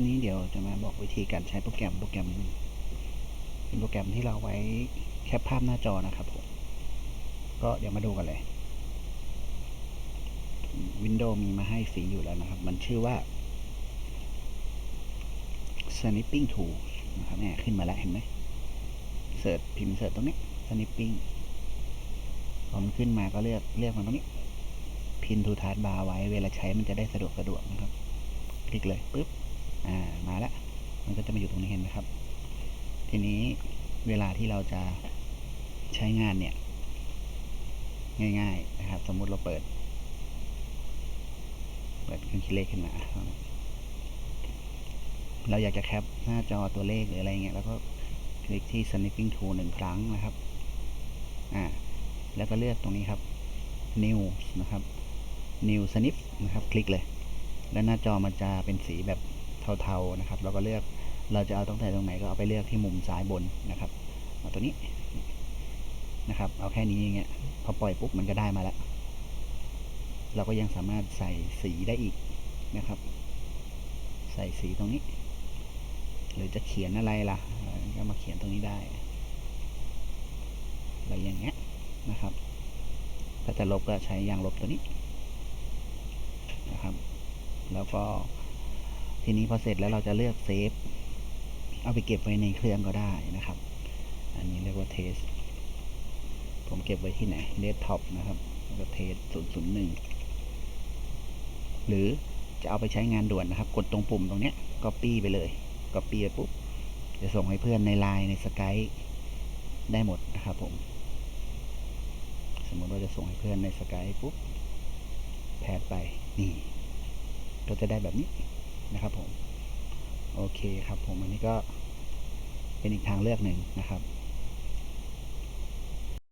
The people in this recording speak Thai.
วันนี้เดี๋ยวจะมาบอกวิธีการใช้โปรแกรมโปรแกรมเป็นโปรแกรมที่เราไว้แคปภาพหน้าจอนะครับผม ก็เดี๋ยวมาดูกันเลย Windows มีมาให้ฟรีอยู่แล้วนะครับ มันชื่อว่า Snipping Tool นะครับเนี่ยขึ้นมาแล้วเห็นไหมเสิร์ชพิมพ์เสิร์ชตรงนี้ Snipping พอมันขึ้นมาก็เลือกเลือกมันตรงนี้ พินทูทาร์ดบาร์ไว้เวลาใช้มันจะได้สะดวกสะดวกนะครับ คลิกเลยปุ๊บ อ่ามาแล้วมันก็จะมาอยู่ตรงนี้เห็นไหมครับ ทีนี้เวลาที่เราจะใช้งานเนี่ย ง่ายๆนะครับ สมมุติเราเปิด เปิดเครื่องคิดเลขขึ้นมา เราอยากจะแคปหน้าจอตัวเลขหรืออะไรเงี้ยแล้วก็คลิกที่ snipping tool หนึ่งครั้งนะครับอ่าแล้วก็เลือกตรงนี้ครับ new นะครับ new snip นะครับ คลิกเลย แล้วหน้าจอมันจะเป็นสีแบบ เทาๆนะครับเราก็เลือกเราจะเอาตั้งแต่ตรงไหนก็เอาไปเลือกที่มุมซ้ายบนนะครับเอาตัวนี้นะครับเอาแค่นี้อย่างเงี้ยพอปล่อยปุ๊บมันก็ได้มาแล้ว เราก็ยังสามารถใส่สีได้อีกนะครับ ใส่สีตรงนี้ หรือจะเขียนอะไรล่ะก็มาเขียนตรงนี้ได้อะไรอย่างเงี้ยนะครับถ้าจะลบก็ใช้ยางลบตัวนี้นะครับ แล้วก็ ทีนี้พอเสร็จแล้วเราจะเลือกเซฟ เอาไปเก็บไว้ในเครื่องก็ได้นะครับ อันนี้เรียกว่าเทส ผมเก็บไว้ที่ไหนเดสก์ท็อปนะครับแล้วก็เทส001 หรือจะเอาไปใช้งานด่วนนะครับ กดตรงปุ่มตรงเนี้ย Copy ไปเลย Copy ไปปุ๊บจะส่งให้เพื่อนในไลน์ในสกายได้หมดนะครับผม สมมติว่าจะส่งให้เพื่อนในสกายปุ๊บ แพดไป นี่ ก็จะได้แบบนี้ นะครับผม โอเคครับผมอันนี้ก็เป็นอีกทางเลือกหนึ่งนะครับ